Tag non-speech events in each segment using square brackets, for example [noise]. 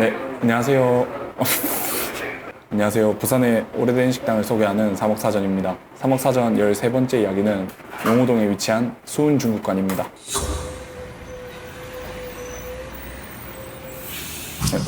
네, 안녕하세요. [laughs] 안녕하세요. 부산의 오래된 식당을 소개하는 삼옥사전입니다. 삼옥사전 13번째 이야기는 용호동에 위치한 수은 중국관입니다.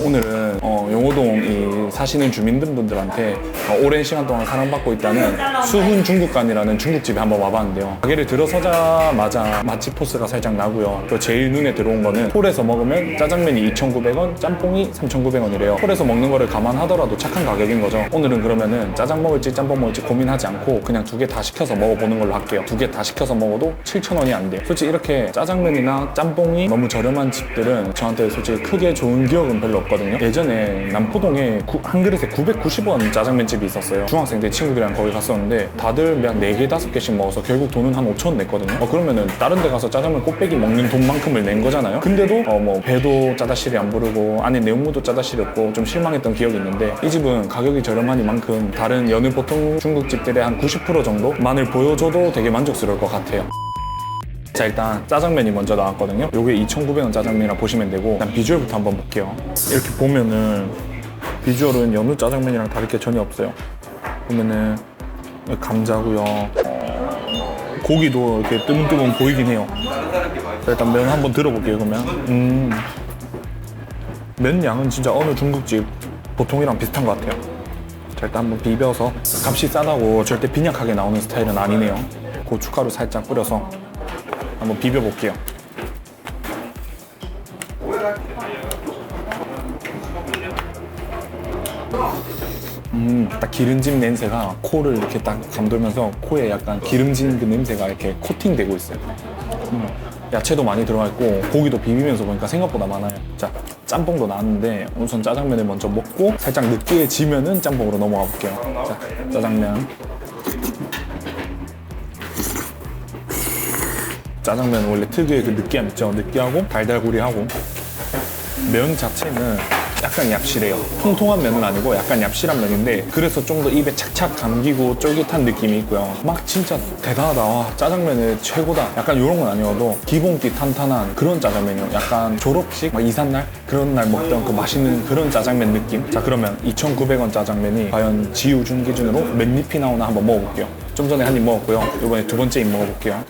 오늘은 어, 용호동 이 사시는 주민분들한테 어, 오랜 시간 동안 사랑받고 있다는 수훈 중국관이라는 중국집에 한번 와봤는데요. 가게를 들어서자마자 맛집 포스가 살짝 나고요. 또 제일 눈에 들어온 거는 홀에서 먹으면 짜장면이 2,900원, 짬뽕이 3,900원이래요. 홀에서 먹는 거를 감안하더라도 착한 가격인 거죠. 오늘은 그러면은 짜장 먹을지 짬뽕 먹을지 고민하지 않고 그냥 두 개 다 시켜서 먹어보는 걸로 할게요. 두 개 다 시켜서 먹어도 7,000원이 안 돼요. 솔직히 이렇게 짜장면이나 짬뽕이 너무 저렴한 집들은 저한테 솔직히 크게 좋은 기억은 별로 없거든요. 예전에 남포동에 구- 한 그릇에 990원 짜장면 집이 있었어요. 중학생 때 친구들이랑 거기 갔었는데 다들 그냥 4개, 5개씩 먹어서 결국 돈은 한 5천 원 냈거든요. 어, 그러면은 다른 데 가서 짜장면 꽃배기 먹는 돈만큼을 낸 거잖아요. 근데도 어, 뭐 배도 짜다실이 안 부르고 안에 내용물도 짜다실이 없고 좀 실망했던 기억이 있는데 이 집은 가격이 저렴하니만큼 다른 여느 보통 중국집들의 한 90% 정도만을 보여줘도 되게 만족스러울 것 같아요. 자 일단 짜장면이 먼저 나왔거든요. 요게 2,900원 짜장면이라 보시면 되고 일단 비주얼부터 한번 볼게요. 이렇게 보면은 비주얼은 여느 짜장면이랑 다를 게 전혀 없어요. 보면은 감자고요. 어, 고기도 이렇게 뜨문뜨문 보이긴 해요. 자, 일단 면 한번 들어볼게요 그러면. 음, 면 양은 진짜 어느 중국집 보통이랑 비슷한 것 같아요. 자 일단 한번 비벼서 값이 싸다고 절대 빈약하게 나오는 스타일은 아니네요. 고춧가루 살짝 뿌려서 한번 비벼볼게요. 음, 딱 기름진 냄새가 코를 이렇게 딱 감돌면서 코에 약간 기름진 그 냄새가 이렇게 코팅되고 있어요. 음, 야채도 많이 들어가 있고 고기도 비비면서 보니까 생각보다 많아요. 자, 짬뽕도 나왔는데 우선 짜장면을 먼저 먹고 살짝 느끼해지면은 짬뽕으로 넘어가 볼게요. 자, 짜장면. 짜장면 원래 특유의 그 느끼함 있죠. 느끼하고 달달구리하고 면 자체는 약간 얍실해요. 통통한 면은 아니고 약간 얍실한 면인데 그래서 좀 더 입에 착착 감기고 쫄깃한 느낌이 있고요. 막 진짜 대단하다. 와, 짜장면의 최고다. 약간 이런 건 아니어도 기본기 탄탄한 그런 짜장면이요. 약간 졸업식, 막 이삿날 그런 날 먹던 그 맛있는 그런 짜장면 느낌. 자 그러면 2,900원 짜장면이 과연 지우준 기준으로 몇 입이 나오나 한번 먹어볼게요. 좀 전에 한 입 먹었고요. 이번에 두 번째 입 먹어볼게요.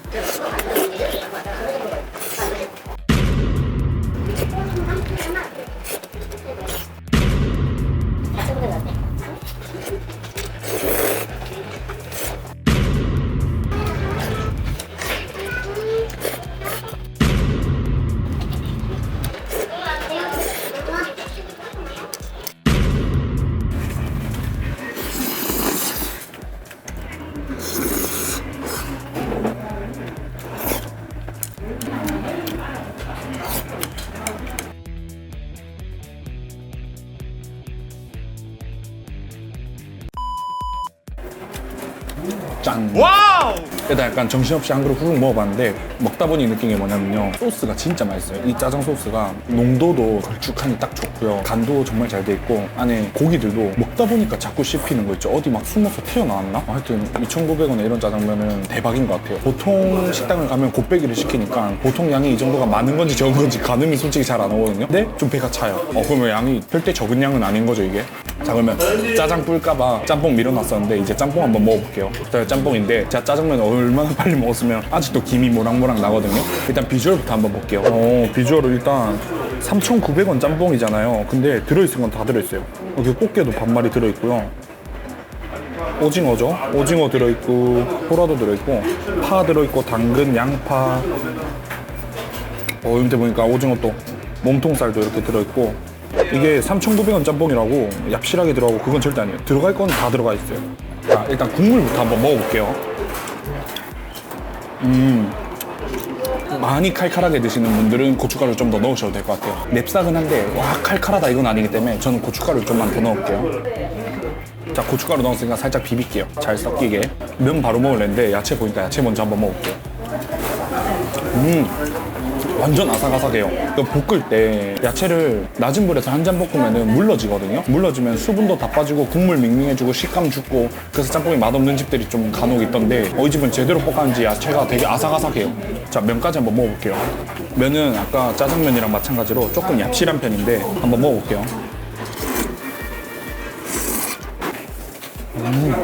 짠. 와우! 일단 약간 정신없이 한 그릇 후룩 먹어봤는데 먹다 보니 느낀 게 뭐냐면요. 소스가 진짜 맛있어요. 이 짜장 소스가 농도도 걸쭉하니 딱 좋고요. 간도 정말 잘 돼 있고 안에 고기들도 먹다 보니까 자꾸 씹히는 거 있죠. 어디 막 숨어서 튀어나왔나? 어, 하여튼 2,900원에 이런 짜장면은 대박인 것 같아요. 보통 식당을 가면 곱빼기를 시키니까 보통 양이 이 정도가 많은 건지 적은 건지 가늠이 솔직히 잘 안 오거든요. 근데 좀 배가 차요. 어 그러면 양이 절대 적은 양은 아닌 거죠 이게 자 그러면 짜장 불까봐 짬뽕 밀어놨었는데 이제 짬뽕 한번 먹어볼게요. 자 짬뽕인데 제가 짜장면 얼마나 [laughs] 빨리 먹었으면 아직도 김이 모락모락 나거든요. 일단 비주얼부터 한번 볼게요. 어 비주얼은 일단 3,900원 짬뽕이잖아요. 근데 들어있는 건 다 들어있어요. 여기 꽃게도 반마리 들어있고요. 오징어죠? 오징어 들어있고 호라도 들어있고 파 들어있고 당근 양파. 어 밑에 보니까 오징어 또 몸통살도 이렇게 들어있고 이게 3,900원 짬뽕이라고 얍실하게 들어가고 그건 절대 아니에요. 들어갈 건 다 들어가 있어요. 자 일단 국물부터 한번 먹어볼게요. 음 많이 칼칼하게 드시는 분들은 고춧가루 좀 더 넣으셔도 될 것 같아요. 맵싹은 한데 와 칼칼하다 이건 아니기 때문에 저는 고춧가루 좀만 더 넣을게요. 자 고춧가루 넣었으니까 살짝 비빌게요. 잘 섞이게. 면 바로 먹을랬는데 야채 보니까 야채 먼저 한번 먹을게요. 음 완전 아삭아삭해요. 그 볶을 때 야채를 낮은 불에서 한 잔 볶으면 물러지거든요. 물러지면 수분도 다 빠지고 국물 밍밍해지고 식감 죽고 그래서 짬뽕이 맛없는 집들이 좀 간혹 있던데 어, 이 집은 제대로 볶았는지 야채가 되게 아삭아삭해요. 자 면까지 한번 먹어볼게요. 면은 아까 짜장면이랑 마찬가지로 조금 얍실한 편인데 한번 먹어볼게요. 음.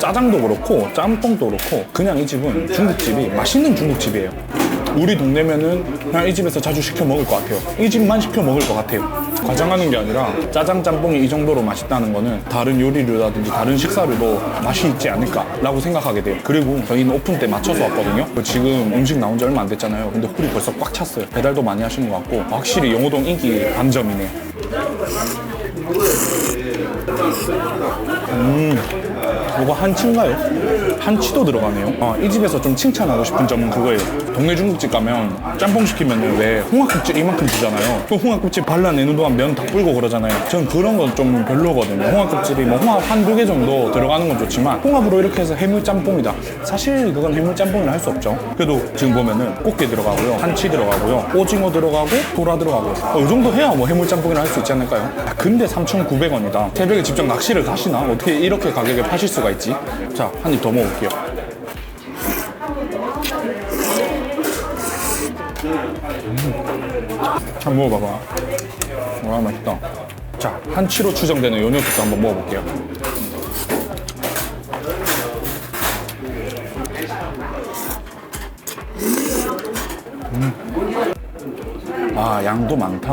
짜장도 그렇고 짬뽕도 그렇고 그냥 이 집은 중국집이 맛있는 중국집이에요 우리 동네면은 그냥 이 집에서 자주 시켜 먹을 것 같아요. 이 집만 시켜 먹을 것 같아요. 과장하는 게 아니라 짜장 짬뽕이 이 정도로 맛있다는 거는 다른 요리류라든지 다른 식사류도 맛이 있지 않을까라고 생각하게 돼요. 그리고 저희는 오픈 때 맞춰서 왔거든요. 지금 음식 나온 지 얼마 안 됐잖아요. 근데 홀이 벌써 꽉 찼어요. 배달도 많이 하시는 것 같고 확실히 영호동 인기 반점이네요. 이거 한치인가요? 한치도 들어가네요. 아, 이 집에서 좀 칭찬하고 싶은 점은 그거예요. 동네 중국집 가면 짬뽕 시키면 왜 홍합국집 이만큼 주잖아요. 그 홍합국집 발라내는 동안 면 다 불고 그러잖아요. 저는 그런 건 좀 별로거든요. 홍합국집이 뭐 홍합 한두 개 정도 들어가는 건 좋지만 홍합으로 이렇게 해서 해물 짬뽕이다. 사실 그건 해물 짬뽕이라 할 수 없죠. 그래도 지금 보면은 꽃게 들어가고요. 한치 들어가고요. 오징어 들어가고 도라 들어가고요. 어, 이 정도 해야 뭐 해물 짬뽕이라 할 수 있지 않을까요? 야, 근데 3,900원이다. 새벽에 직접 낚시를 가시나? 어떻게 이렇게 가격에 파실 수가 있지? 자, 한 입 더 먹을게요. 음. 한번 먹어봐봐. 와, 맛있다. 자, 한 치로 추정되는 요 녀석도 한번 먹어볼게요. 음. 아, 양도 많다.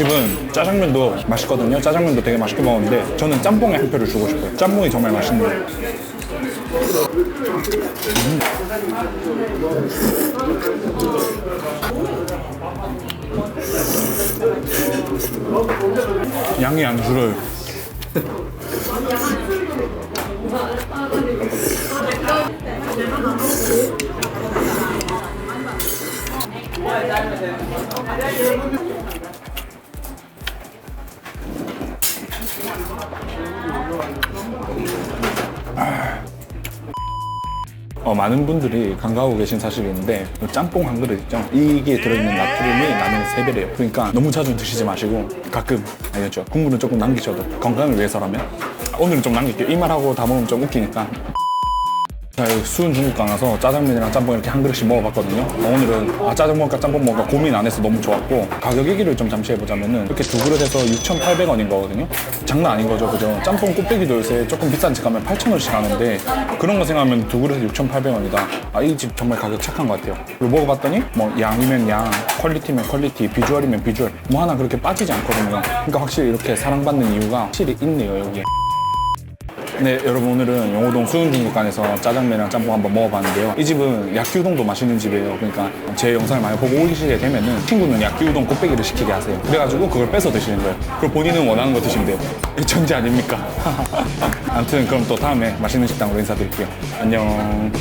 집은 짜장면도 맛있거든요. 짜장면도 되게 맛있게 먹었는데 저는 짬뽕에 한 표를 주고 싶어요. 짬뽕이 정말 맛있는 거예요. 음. 양이 안 줄어요. [laughs] 어, 많은 분들이 간과하고 계신 사실이 있는데 이 짬뽕 한 그릇 있죠? 이게 들어있는 나트륨이 라면의 3배래요 그러니까 너무 자주 드시지 마시고 가끔 알겠죠? 국물은 조금 남기셔도 건강을 위해서라면 오늘은 좀 남길게요 이 말하고 다 먹으면 좀 웃기니까 수은 중국강 가서 짜장면이랑 짬뽕 이렇게 한 그릇씩 먹어봤거든요. 어, 오늘은 아, 짜장 먹을까 짬뽕 먹을까 고민 안 해서 너무 좋았고 가격 얘기를 좀 잠시 해보자면은 이렇게 두 그릇에서 6,800원인 거거든요. 장난 아닌 거죠, 그죠? 짬뽕 꼭대기도 요새 조금 비싼 집 가면 8,000원씩 하는데 그런 거 생각하면 두 그릇에 6,800원이다. 아, 이 집 정말 가격 착한 것 같아요. 그리고 먹어봤더니 뭐 양이면 양, 퀄리티면 퀄리티, 비주얼이면 비주얼 뭐 하나 그렇게 빠지지 않거든요. 그러니까 확실히 이렇게 사랑받는 이유가 확실히 있네요, 여기에. 네, 여러분 오늘은 영호동 수은중국간에서 짜장면이랑 짬뽕 한번 먹어봤는데요. 이 집은 약기우동도 맛있는 집이에요. 그러니까 제 영상을 많이 보고 오시게 되면은 친구는 약기우동 곱빼기를 시키게 하세요. 그래가지고 그걸 뺏어 드시는 거예요. 그리고 본인은 원하는 거 드시면 돼요. [laughs] 이게 천재 아닙니까? [laughs] 아무튼 그럼 또 다음에 맛있는 식당으로 인사드릴게요. 안녕.